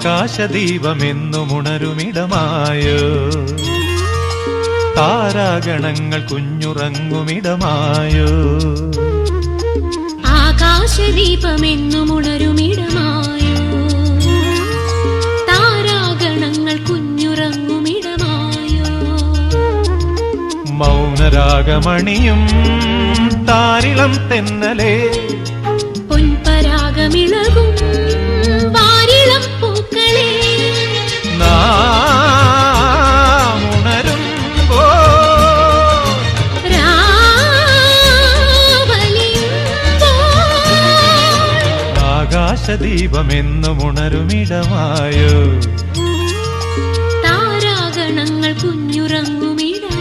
ആകാശദീപമെന്നുമുണരുമിടമായോ. താരാഗണങ്ങൾ കുഞ്ഞുറങ്ങുമിടമായോ. ആകാശദീപമെന്നുമുണരുമിടമായോ. താരാഗണങ്ങൾ കുഞ്ഞുറങ്ങുമിടമായോ. മൗനരാഗമണിയും താരിളം തെന്നലേ. പൊൻപരാഗമിളകും വാരിളം ആകാശദീപമെന്നും ഉണരുമിടമായോ താരാഗണങ്ങൾ കുഞ്ഞുറങ്ങുമിടമായോ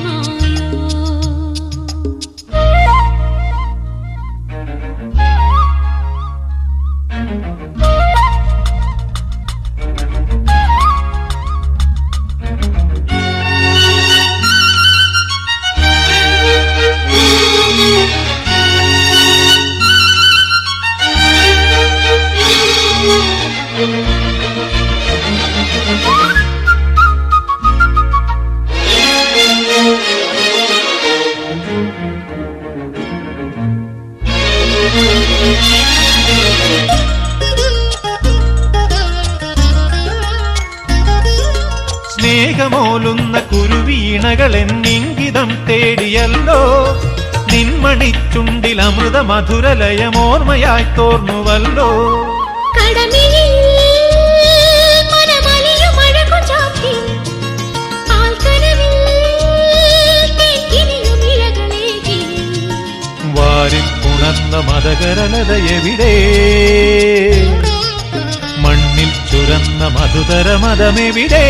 എന്നിംഗിതം തേടിയല്ലോ. നിൻമണിച്ചുണ്ടിൽ അമൃത മധുരലയമോർമ്മയായി തോർന്നുവല്ലോ വാരിൽ ഉണർന്ന മതകരലത എവിടെ? മണ്ണിൽ ചുരന്ന മധുതര മതമെവിടെ?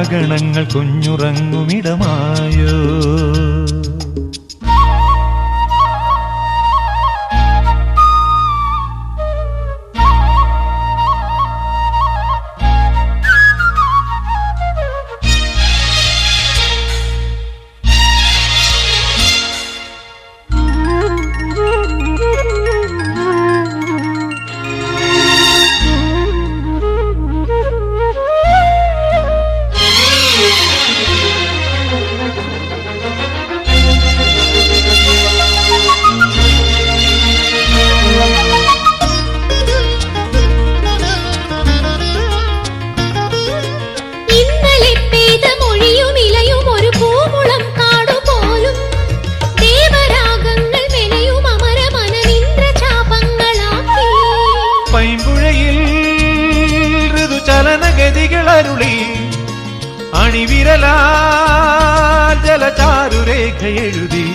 താരാഗണങ്ങൾ കുഞ്ഞുറങ്ങുമിടമായോ? ಮಣಿವಿರಲ ಜಲಚಾರು ರೇಖೆ ಎಳುದಿ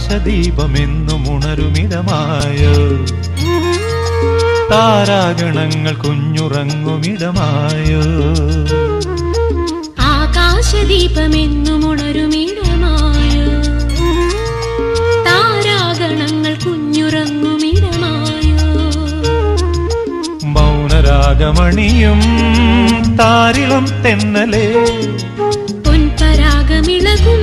ആകാശദീപമെന്നും ഉണരുമിടമായ താരാഗണങ്ങൾ കുഞ്ഞുറങ്ങുമിടമായ ആകാശദീപമെന്നും ഉണരുമിടമായ താരാഗണങ്ങൾ കുഞ്ഞുറങ്ങുമിടമായ മൗനരാഗമണിയും താരിളം തെന്നലേ പൊൻപരാഗമിളകും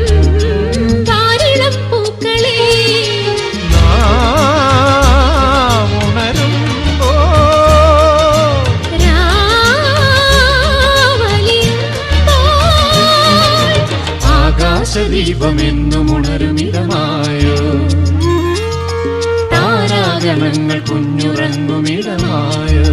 ആകാശദീപമെന്നും ഉണരുമിടമായോ താരാഗണങ്ങൾ കുഞ്ഞുറങ്ങുമിടമായോ